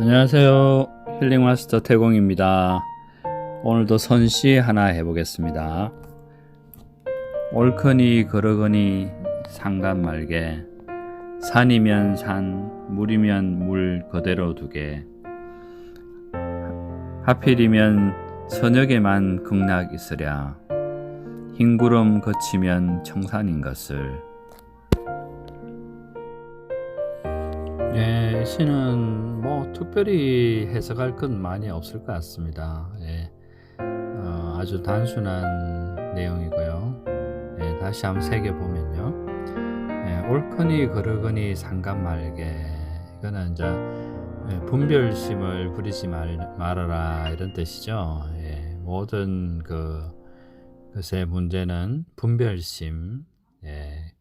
안녕하세요. 힐링 마스터 태공입니다. 오늘도 선시 하나 해보겠습니다. 옳거니 그러거니 상관 말게 산이면 산 물이면 물 그대로 두게 하필이면 저녁에만 극락 있으랴 흰 구름 거치면 청산인 것을 예, 시는 뭐 특별히 해석할 건 많이 없을 것 같습니다. 예, 어, 아주 단순한 내용이고요. 예, 다시 한번 새겨 보면요. 예, 옳거니 그러거니 상관 말게 이거는 이제 예, 분별심을 부리지 말, 말아라 이런 뜻이죠. 예, 모든 그 것의 문제는 분별심, 예,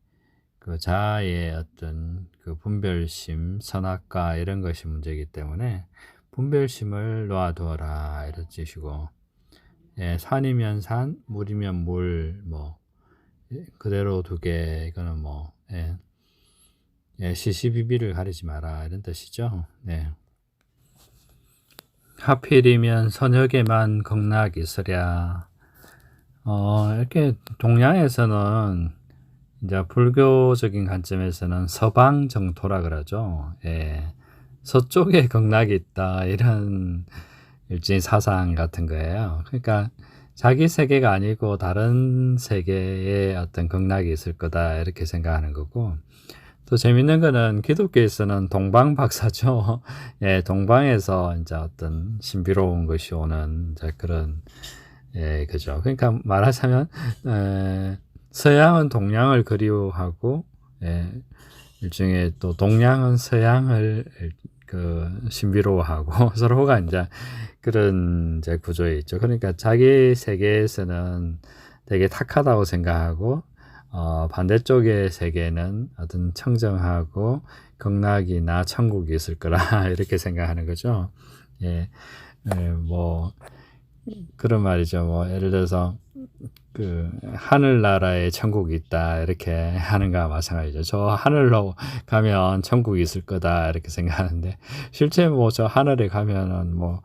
그 자아의 어떤 그 분별심, 선악과 이런 것이 문제이기 때문에 분별심을 놓아두어라 이런 뜻이고, 예, 산이면 산, 물이면 물, 뭐 예, 그대로 두게 이거는 뭐 예, 예, 시시비비를 가리지 마라 이런 뜻이죠. 네. 하필이면 선역에만 극락이 있으랴. 어, 이렇게 동양에서는 이제 불교적인 관점에서는 서방 정토라 그러죠. 예. 서쪽에 극락이 있다 이런 일종의 사상 같은 거예요. 그러니까 자기 세계가 아니고 다른 세계에 어떤 극락이 있을 거다 이렇게 생각하는 거고 또 재밌는 거는 기독교에서는 동방 박사죠. 예, 동방에서 이제 어떤 신비로운 것이 오는 그런 예, 그죠. 그러니까 말하자면 에, 서양은 동양을 그리워하고 예, 일종의 또 동양은 서양을 그 신비로워하고 서로가 이제 그런 이제 구조에 있죠. 그러니까 자기 세계에서는 되게 탁하다고 생각하고 어, 반대쪽의 세계는 어떤 청정하고 극락이나 천국이 있을 거라 이렇게 생각하는 거죠. 예, 예, 뭐 그런 말이죠. 뭐 예를 들어서 그 하늘나라에 천국이 있다 이렇게 하는 거와 마찬가지죠. 저 하늘로 가면 천국이 있을 거다 이렇게 생각하는데 실제 뭐 저 하늘에 가면은 뭐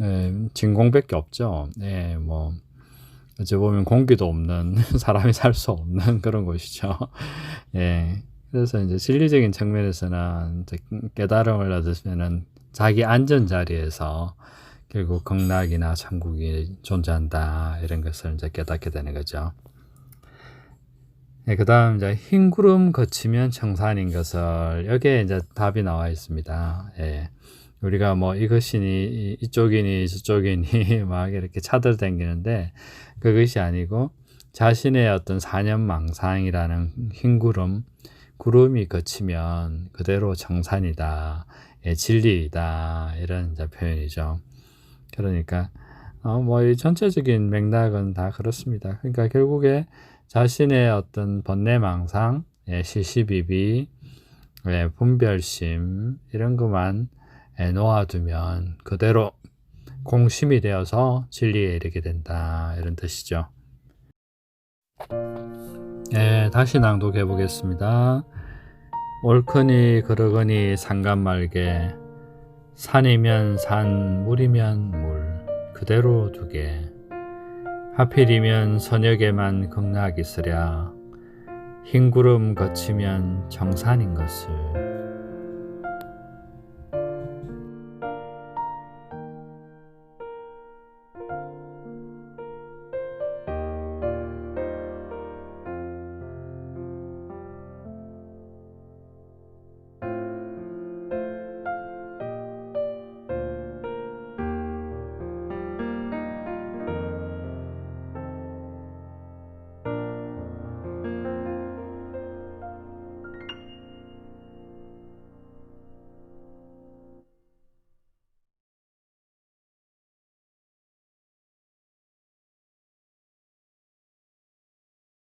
예, 진공밖에 없죠. 예, 뭐 어찌 보면 공기도 없는 사람이 살 수 없는 그런 곳이죠. 예. 그래서 이제 진리적인 측면에서는 이제 깨달음을 얻으면은 자기 안전 자리에서 결국 극락이나 천국이 존재한다 이런 것을 이제 깨닫게 되는 거죠. 네, 그 다음 이제 흰 구름 거치면 청산인 것을 여기에 이제 답이 나와 있습니다. 예. 우리가 뭐 이것이니 이쪽이니 저쪽이니 막 이렇게 차들댕기는데 그것이 아니고 자신의 어떤 사념망상이라는 흰 구름 구름이 거치면 그대로 정산이다, 예, 진리이다 이런 표현이죠. 그러니까 어, 뭐이 전체적인 맥락은 다 그렇습니다. 그러니까 결국에 자신의 어떤 번뇌망상, 예, 시시비비, 예, 분별심 이런 것만 예, 놓아두면 그대로 공심이 되어서 진리에 이르게 된다 이런 뜻이죠. 예, 다시 낭독해 보겠습니다. 옳거니 그러거니 상관 말게 산이면 산 물이면 물 그대로 두게. 하필이면 선역에만 극락이 있으랴. 흰 구름 거치면 정산인 것을